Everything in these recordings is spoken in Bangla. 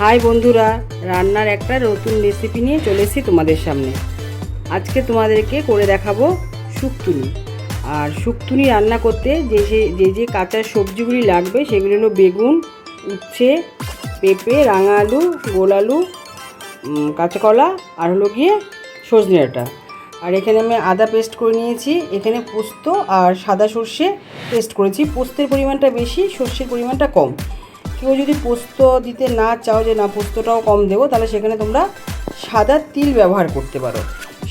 হাই বন্ধুরা রান্নার একটা নতুন রেসিপি নিয়ে চলে এসেছি তোমাদের সামনে। আজকে তোমাদেরকে করে দেখাবো শুক্তুনি। আর শুক্তুনি রান্না করতে যে যে যে যে কাঁচা সবজিগুলি লাগবে সেগুলি হলো বেগুন উচ্ছে পেঁপে রাঙা আলু গোল আলু উম, কাঁচা কলা আর হলো গিয়ে সজনে ডাঁটা আর এখানে আমি আদা পেস্ট করে নিয়েছি এখানে পোস্ত আর সাদা সর্ষে পেস্ট করেছি। পোস্তের পরিমাণটা বেশি সর্ষের পরিমাণটা কম। কেউ যদি পোস্ত দিতে না চাও যে, না, পোস্তটাও কম দেবো, তাহলে সেখানে তোমরা সাদা তিল ব্যবহার করতে পারো।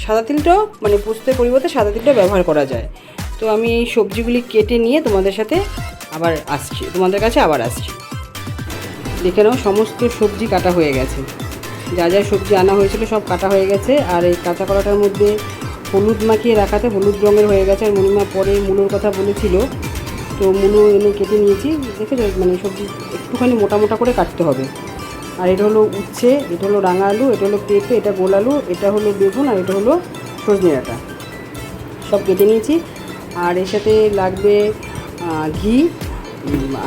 সাদা তিলটাও মানে পোস্তের পরিবর্তে সাদা তিলটাও ব্যবহার করা যায়। তো আমি এই সবজিগুলি কেটে নিয়ে তোমাদের সাথে আবার আসছি, তোমাদের কাছে আবার আসছি। দেখে নাও, সমস্ত সবজি কাটা হয়ে গেছে। যা যা সবজি আনা হয়েছিল সব কাটা হয়ে গেছে। আর এই কাঁচা কলাটার মধ্যে হলুদ মাখিয়ে রাখাতে হলুদ রঙের হয়ে গেছে। আর মনিমা পরে মুলোর কথা বলেছিল। তো মুলো এনে কেটে নিয়েছি। দেখেছ মানে সবজি একটুখানি মোটা মোটা করে কাটতে হবে। আর এটা হলো উচ্ছে, এটা হলো রাঙা আলু, এটা হলো পেঁপে, এটা গোল আলু, এটা হলো বেগুন, আর এটা হলো সজনে ডাঁটা সব কেটে নিয়েছি। আর এর সাথে লাগবে ঘি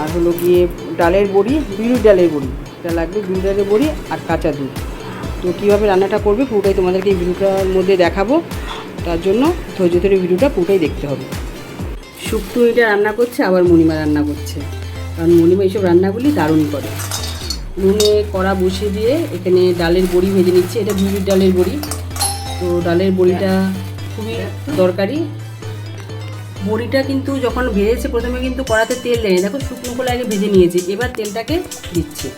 আর হলো গিয়ে ডালের বড়ি বিউলির ডালের বড়ি। এটা লাগবে বিউলির ডালের বড়ি আর কাঁচা দুধ। তো কীভাবে রান্নাটা করবে পুরোটাই তোমাদেরকে এই ভিডিওটার মধ্যে দেখাবো। তার জন্য ধৈর্য ধরে ভিডিওটা পুরোটাই দেখতে হবে। শুক্তো এটা রান্না করছে আবার মণিমা রান্না করছে। কারণ মণিমা এইসব রান্নাগুলি দারুণ করে। নুনে কড়া বসিয়ে দিয়ে এখানে ডালের বড়ি ভেজে নিচ্ছে এটা বিউলির ডালের বড়ি। তো ডালের বড়িটা খুবই দরকারি। বড়িটা কিন্তু যখন ভেজেছে প্রথমে কিন্তু কড়াতে তেল দেয়নি। দেখো শুকনো করে আগে ভেজে নিয়েছি এবার তেলটাকে দিচ্ছে।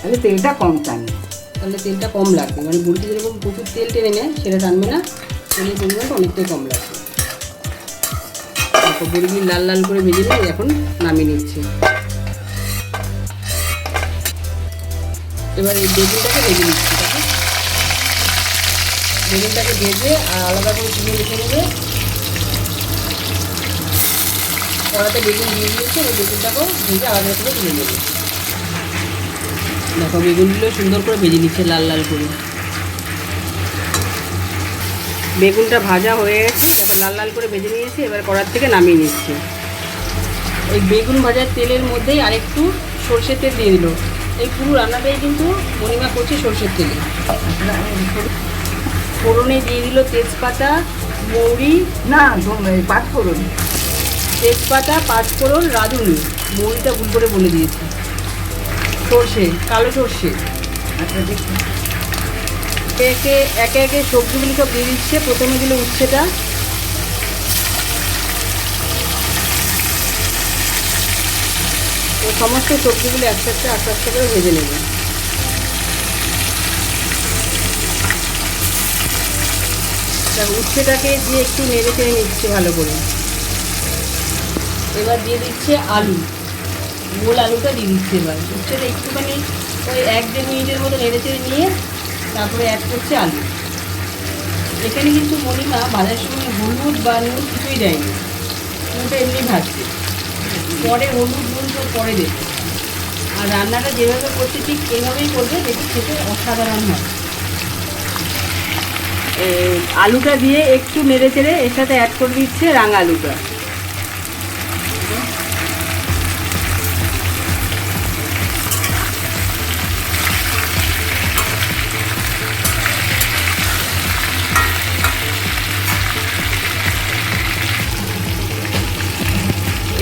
তাহলে তেলটা কম টানে। তাহলে তেলটা কম লাগবে। মানে বড়িতে যেরকম প্রচুর তেল টেনে নেয় সেটা টানবে না। তেলের পরিমাণটা অনেকটাই কম লাগবে। তারপর লাল লাল করে ভেজে নিয়ে এখন নামিয়ে নিচ্ছে। এবার এই বেগুনটাকে ভেজে নিচ্ছি বেগুনটাকে ভেজে আর আলাদা করে চিনি রেখে নেবে। কড়াতে বেগুন দিয়ে দিয়েছে ওই বেগুনটাকেও ভেজে আলাদা করে তুলে নেবে। দেখো, বেগুনগুলো সুন্দর করে ভেজে নিচ্ছে লাল লাল করে। বেগুনটা ভাজা হয়ে গেছে দেখো লাল লাল করে ভেজে নিয়েছি এবার কড়ার থেকে নামিয়ে নিচ্ছি। ওই বেগুন ভাজার তেলের মধ্যেই আরেকটু সর্ষের তেল দিয়ে দিল। এই পুরো রান্নাটাই কিন্তু মনিমা করছে সর্ষের তেলে। ফোড়নে দিয়ে দিল তেজপাতা মৌরি না পাঁচ ফোড়ন। তেজপাতা পাঁচফোড়ন রাঁধুনি। মৌরিটা ভুল করে বলে দিয়েছি। সর্ষে কালো সর্ষে। আচ্ছা দেখি। একে একে একে সবজিগুলি সব দিয়ে দিচ্ছে। প্রথমে দিল উচ্ছেটা। সমস্ত সবজিগুলি একসাথে আস্তে আস্তে আস্তে করে ভেজে নেবে। উচ্ছেটাকে দিয়ে একটু নেড়ে চেড়ে নিচ্ছে ভালো করে। এবার দিয়ে দিচ্ছে আলু। গোল আলুটা দিয়ে দিচ্ছে এবার। উচ্ছেটা একটুখানি ওই এক দেড় মিনিটের মতো নেড়ে চেড়ে নিয়ে তারপরে অ্যাড করছে আলু। এখানে কিন্তু মনিমা ভাজার সময় হলুদ বা নুন কিছুই দেয়নি। নুনটা এমনি ভাজছে। পরে হলুদ, নুন তো পরে দেবে। আর রান্নাটা যেভাবে করছে ঠিক এইভাবেই করবে দেখি খেতে অসাধারণ হয়। আলুটা দিয়ে একটু নেড়ে চেড়ে এর সাথে অ্যাড করে দিচ্ছে রাঙা আলুটা।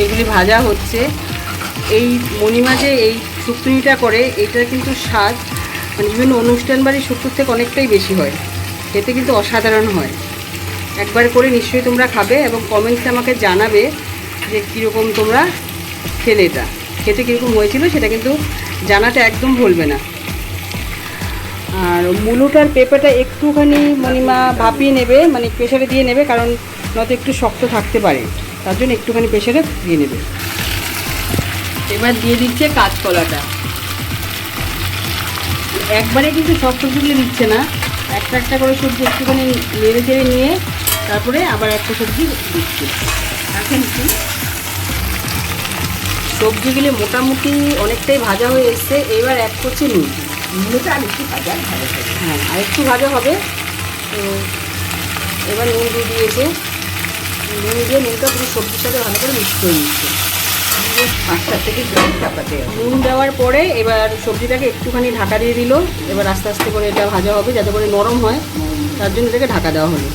এগুলি ভাজা হচ্ছে, এই মণিমা যে এই শুক্তুনিটা করে এটা কিন্তু স্বাদ মানে বিভিন্ন অনুষ্ঠান বাড়ির শুক্তুর থেকে অনেকটাই বেশি হয়। খেতে কিন্তু অসাধারণ হয়। একবার করে নিশ্চয়ই তোমরা খাবে এবং কমেন্টসে আমাকে জানাবে যে কীরকম তোমরা খেলে এটা। খেতে কীরকম হয়েছিল সেটা কিন্তু জানাতে একদম ভুলবে না। আর মুলোটার পেঁপেটা একটুখানি মণিমা ভাপিয়ে নেবে মানে প্রেশারে দিয়ে নেবে, কারণ নয়তো একটু শক্ত থাকতে পারে। তার জন্য একটুখানি প্রেশারে দিয়ে নেবে। এবার দিয়ে দিচ্ছে কাঁচকলাটা। একবারে কিন্তু সব সবজিগুলো দিচ্ছে না। একটা একটা করে সবজি একটুখানি নেড়ে চেড়ে নিয়ে তারপরে আবার একটা সবজি দিচ্ছে। এখন কি? সবজিগুলি মোটামুটি অনেকটাই ভাজা হয়ে এসছে। এবার এক করছে নুন। মূলত আর একটু ভাজা হবে। হ্যাঁ আর একটু ভাজা হবে। তো এবার নুন দিয়ে দিয়েছে। নুন দিয়ে নুনটা পুরো সবজির সাথে ভালো করে মিক্স করে নিচ্ছে পাঁচটা থেকে নুন দেওয়ার পরে এবার সবজিটাকে একটুখানি ঢাকা দিয়ে দিল। এবার আস্তে আস্তে করে এটা ভাজা হবে যাতে করে নরম হয়। তার জন্য এটাকে ঢাকা দেওয়া হলো।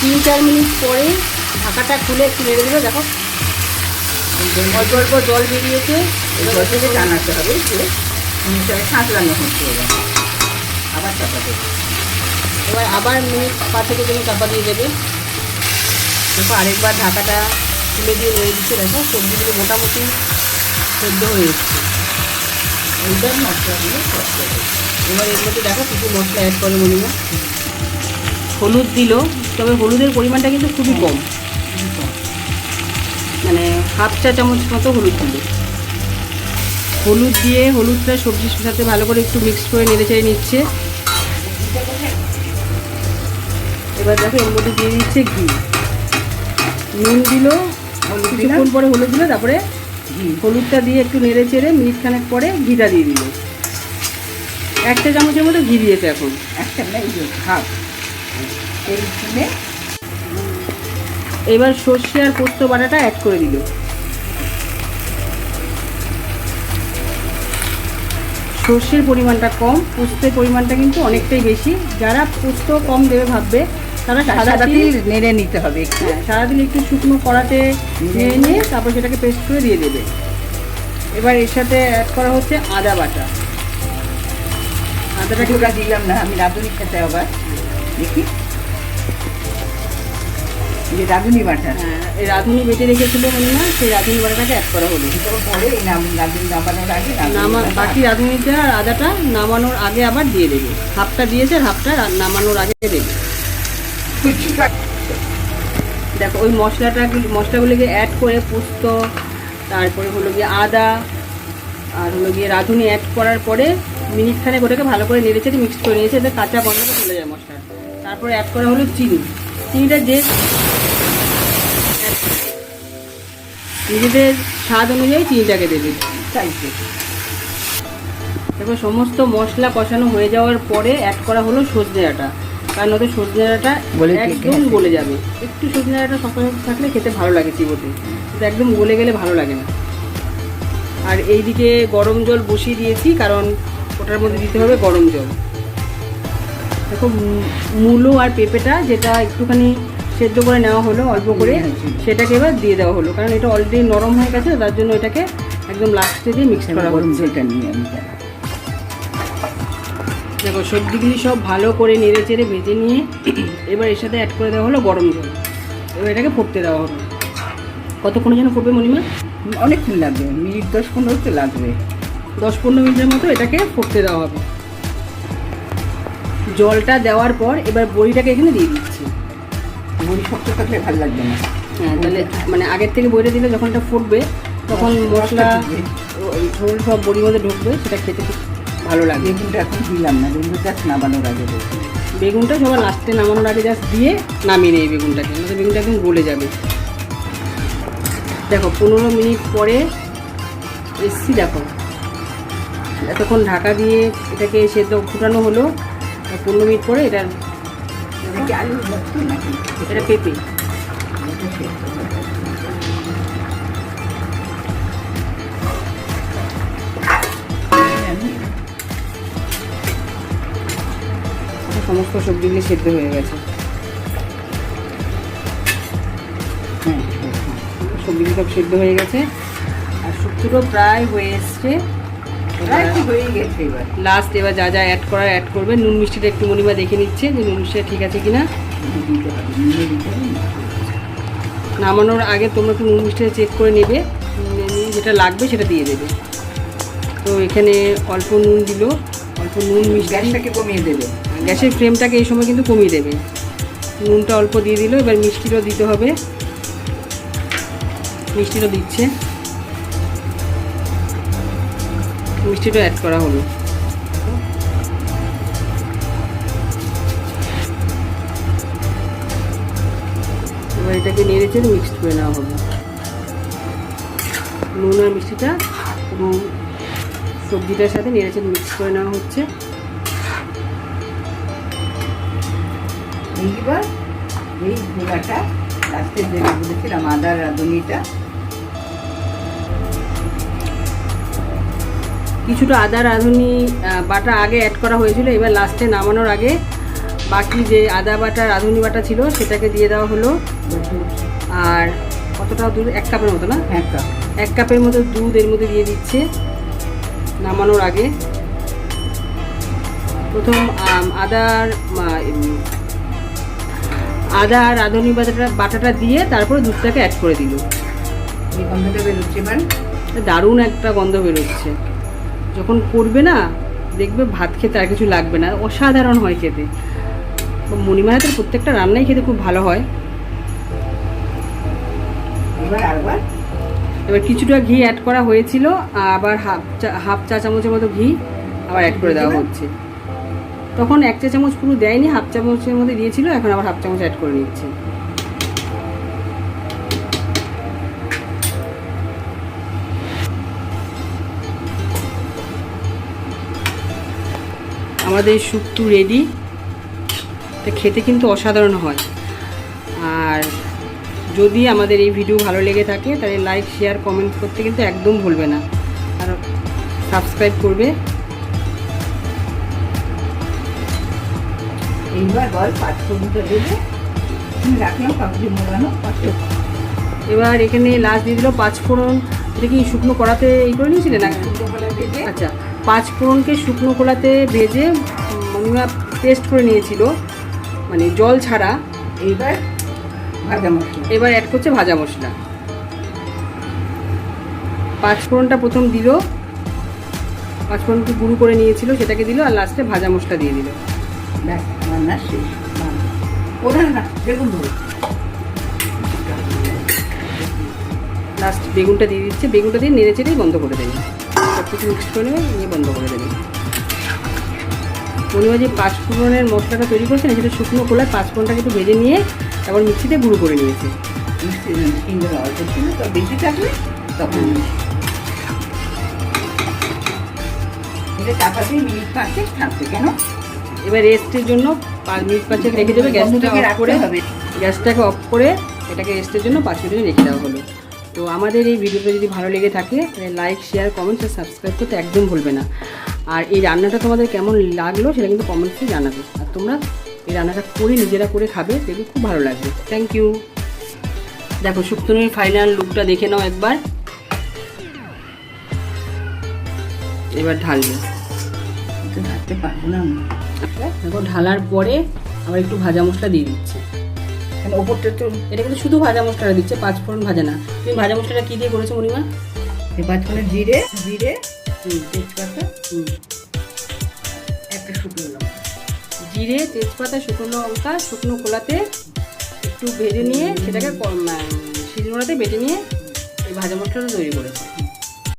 তিন চার মিনিট পরে ঢাকাটা খুলে একটু নেড়ে দিল দেখো। অল্প অল্প জল বেরিয়েছে। জল থেকে টানাতে হবে। সাঁতলানো হচ্ছে এবার। আবার চাপাতে এবার আবার মিনিট পাঁচেকের জন্য চাপা দিয়ে দেবে। দেখো আরেকবার ঢাকাটা তুলে দিয়ে নেড়ে দিচ্ছে দেখো সবজিগুলো মোটামুটি সেদ্ধ হয়ে যাচ্ছে এইবার মশলাগুলো এবার এর মধ্যে দেখো কিছু মশলা অ্যাড করে মনিমা হলুদ দিল, তবে হলুদের পরিমাণটা কিন্তু খুবই কম। মানে হাফ চা চামচ মতো হলুদ দিল। হলুদ দিয়ে হলুদটা সবজির সাথে ভালো করে একটু মিক্স করে নেড়ে চেড়ে নিচ্ছে। এবার দেখো এর মধ্যে দিয়ে দিচ্ছে ঘি। নুন দিল কিছুক্ষণ পরে হলুদ দিল তারপরে ঘি। হলুদটা দিয়ে একটু নেড়ে চেড়ে মিনিট খানেক পরে ঘিটা দিয়ে দিল। একটা চামচের মতো ঘি দিয়েছে এখন। একটা না এই হাফ এই শুনে এবার সর্ষে আর পোস্ত বাটাটা অ্যাড করে দিল। সর্ষের পরিমাণটা কম পোস্তের পরিমাণটা কিন্তু অনেকটাই বেশি। যারা পোস্ত কম দেবে ভাববে সাদা সাদা তিল তিল নেড়ে নিতে হবে একটু। হ্যাঁ, সারাদিন একটু শুকনো কড়াতে নিয়ে নিয়ে তারপর সেটাকে পেস্ট করে দিয়ে দেবে। এবার এর সাথে অ্যাড করা হচ্ছে আদা বাটা। আদাটাকে কিছুটা দিলাম না আমি রাঁধুনি খেতে আবার। দেখি। এই যে রাঁধুনি বাটা। হ্যাঁ, এই রাঁধুনি বেটে রেখেছিল মনে না সেই রাঁধুনি বাটাটাকে অ্যাড করা হলো। পরে রাঁধুনি নামানোর আগে নামা বাকি রাঁধুনিটা আর আদাটা নামানোর আগে আবার দিয়ে দেবে। হাফটা দিয়েছে আর হাফটা নামানোর আগে দেবে। দেখো, ওই মশলাটা মশলাগুলোকে অ্যাড করে পোস্ত, তারপরে হলো গিয়ে আদা, আর হলো গিয়ে রাঁধুনি অ্যাড করার পরে মিনিট খানেক ওটাকে ভালো করে নেড়ে চেড়ে মিক্স করে নিয়েছে, এতে কাঁচা গন্ধটা চলে যায় মশলা তারপরে অ্যাড করা হলো চিনি। চিনিটা যে নিজেদের স্বাদ অনুযায়ী চিনিটাকে দেবে চাইছে এবার সমস্ত মশলা কষানো হয়ে যাওয়ার পরে অ্যাড করা হলো সজনে ডাঁটা কারণ ওদের সজনে ডাঁটা একদম গলে যাবে। একটু সজনে ডাঁটা শক্ত থাকলে খেতে ভালো লাগে চিবোতে। কিন্তু একদম গলে গেলে ভালো লাগে না। আর এইদিকে গরম জল বসিয়ে দিয়েছি কারণ ওটার মধ্যে দিতে হবে গরম জল। দেখো মূলো আর পেঁপেটা যেটা একটুখানি সেদ্ধ করে নেওয়া হলো অল্প করে সেটাকে এবার দিয়ে দেওয়া হলো। কারণ এটা অলরেডি নরম হয়ে গেছে তার জন্য এটাকে একদম লাস্টে দিয়ে মিক্স করা গরম হচ্ছে। জলটা নিয়ে আমি। দেখো সবজিগুলি সব ভালো করে নেড়ে চেড়ে ভেজে নিয়ে এবার এর সাথে অ্যাড করে দেওয়া হলো গরম জল। এবার এটাকে ফুটতে দেওয়া হলো কতক্ষণের যেন ফুটবে মনিমা? অনেকক্ষণ লাগবে। মিনিট দশ পনেরো তো লাগবে। দশ পনেরো মিনিটের মতো এটাকে ফুটতে দেওয়া হবে। জলটা দেওয়ার পর এবার বড়িটাকে এখানে দিয়ে দিচ্ছি। বড়ি শক্ত থাকলে ভালো লাগবে না। হ্যাঁ তাহলে মানে আগের থেকে বইটা দিলে যখন এটা ফুটবে তখন মশলা ঝোল সব বড়ির মধ্যে ঢুকবে সেটা খেতে খুব ভালো লাগে। বেগুনটা এখন দিলাম না বেগুনটা জাস্ট নামানোর আগে বেগুনটা সবার লাস্টে নামানোর আগে জাস্ট দিয়ে নামিয়ে নেই বেগুনটাকে নয়তো বেগুনটা একদম গলে যাবে। দেখো পনেরো মিনিট পরে এসছি দেখো। এতক্ষণ ঢাকা দিয়ে এটাকে সেদ্ধ ফুটানো হলো পনেরো মিনিট পরে এটা আলু এটা পেঁপে। সমস্ত সবজিগুলি সেদ্ধ হয়ে গেছে। হ্যাঁ সবজিগুলি সব সেদ্ধ হয়ে গেছে। আর শুক্তোটাও প্রায় হয়ে এসছে। হয়ে গেছে এবার। লাস্ট এবার যা যা অ্যাড করার অ্যাড করবে। নুন মিষ্টিটা একটু মনিমা দেখে নিচ্ছে যে নুন মিষ্টিটা ঠিক আছে কিনা। নামানোর আগে তোমরা একটু নুন মিষ্টিটা চেক করে নেবে। যেটা লাগবে সেটা দিয়ে দেবে। তো এখানে অল্প নুন দিল। অল্প নুন মিষ্টি গ্যাসটাকে কমিয়ে দেবে। গ্যাসের ফ্লেমটাকে এই সময় কিন্তু কমিয়ে দেবে। নুনটা অল্প দিয়ে দিল, এবার মিষ্টিটাও দিতে হবে। মিষ্টিটা দিচ্ছে। মিষ্টিটা অ্যাড করা হলো। এবার এটাকে নেড়ে চেড়ে মিক্সড করে নেওয়া হবে। নুন আর মিষ্টিটা সবজিটার সাথে নেড়ে চেড়ে মিক্স করে নেওয়া হচ্ছে। এইবার এই ঘোলাটা লাস্টে বলেছিলাম আদার রাঁধুনিটা। কিছুটা আদা রাঁধুনি বাটা আগে অ্যাড করা হয়েছিল এবার লাস্টে নামানোর আগে বাকি যে আদা বাটা রাঁধুনি বাটা ছিল সেটাকে দিয়ে দেওয়া হলো। আর কতটা দুধ? এক কাপের মতো না? এক কাপ। এক কাপের মতো দুধ এর মধ্যে দিয়ে দিচ্ছে নামানোর আগে। প্রথম আদার আদা আর রাঁধুনি বাটাটা বাটাটা দিয়ে তারপরে দুধটাকে অ্যাড করে দিল। এই গন্ধটা বেরোচ্ছে এবার দারুণ একটা গন্ধ বেরোচ্ছে। যখন করবে না দেখবে ভাত খেতে আর কিছু লাগবে না। অসাধারণ হয় খেতে। মণিমা হাতের প্রত্যেকটা রান্নাই খেতে খুব ভালো হয়। এবার আরেকবার এবার কিছুটা ঘি অ্যাড করা হয়েছিল আবার হাফ চা হাফ চা চামচের মতো ঘি আবার অ্যাড করে দেওয়া হচ্ছে। তখন এক চা চামচ পুরো দেয়নি, হাফ চামচের মধ্যে দিয়েছিল, এখন আবার হাফ চামচ অ্যাড করে নিচ্ছে। আমাদের শুক্তো রেডি তা খেতে কিন্তু অসাধারণ হয়। আর যদি আমাদের এই ভিডিও ভালো লেগে থাকে, তাহলে লাইক শেয়ার কমেন্ট করতে কিন্তু একদম ভুলবে না। আর সাবস্ক্রাইব করবে। এইবার বল পাঁচ ফোড়নটা দেবে। রাখলাম কাগজে মোড়ানো পাঁচ এবার এখানে লাস্ট দিয়ে দিল পাঁচ ফোড়ন। এটা কি শুকনো কড়াতে এই করে নিয়েছিলে না? আচ্ছা পাঁচ ফোড়নকে শুকনো কড়াতে ভেজে মনিমা পেস্ট করে নিয়েছিল মানে জল ছাড়া। এইবার ভাজা মশলা। এবার অ্যাড করছে ভাজা মশলা। পাঁচ ফোড়নটা প্রথম দিল। পাঁচ ফোড়নকে গুঁড়ো করে নিয়েছিল সেটাকে দিল আর লাস্টে ভাজা মশলা দিয়ে দিল। ব্যাস। রান্না শেষ ওরা না বেগুন ধরো লাস্ট বেগুনটা দিয়ে দিচ্ছে। বেগুনটা দিয়ে নেড়ে চেড়েই বন্ধ করে দেবে। সব কিছু মিক্স করে নেবে, নিয়ে বন্ধ করে দেবে। হয় যে পাঁচফোড়নের মশলাটা তৈরি করছে না সেটা শুকনো কোলায় পাঁচফোড়নটাকে একটু ভেজে নিয়ে তারপর মিক্সিতে গুঁড়ো করে নিয়েছে। অল্প ছিল তো বেশি থাকলে তখন চাপাতে মিনিট পাঁচে থাকবে কেন এবার রেস্টের জন্য পাঁচ মিনিট পাঁচেক রেখে দেবে গ্যাসটাকে অফ করে গ্যাসটাকে অফ করে এটাকে রেস্টের জন্য পাঁচ মিনিট রেখে দেওয়া হলো। তো আমাদের এই ভিডিওটা যদি ভালো লেগে থাকে তাহলে লাইক শেয়ার কমেন্টস আর সাবস্ক্রাইব করতে একদম ভুলবে না। আর এই রান্নাটা তোমাদের কেমন লাগল সেটা কিন্তু কমেন্টসে জানাবে। আর তোমরা এই রান্নাটা করে নিজেরা করে খাবে দেখবে খুব ভালো লাগবে। থ্যাংক ইউ দেখো শুক্তনির ফাইনাল লুকটা দেখে নাও একবার। এবার ঢালবে। তো থাকতে পারব না আমি। দেখো ঢালার পরে আবার একটু ভাজা মশলা দিয়ে দিচ্ছে। কেন ওপরটা তো এটা কিন্তু শুধু ভাজা মশলাটা দিচ্ছে পাঁচ ফোড়ন ভাজা না। তুমি ভাজা মশলাটা কি দিয়ে করেছ মনিমা এই পাঁচখানে জিরে জিরে তেজপাতা একটা শুকনো লঙ্কা। জিরে তেজপাতা শুকনো লঙ্কা শুকনো খোলাতে একটু ভেজে নিয়ে সেটাকে শিলনোড়াতে বেটে নিয়ে এই ভাজা মশলাটা তৈরি করেছে।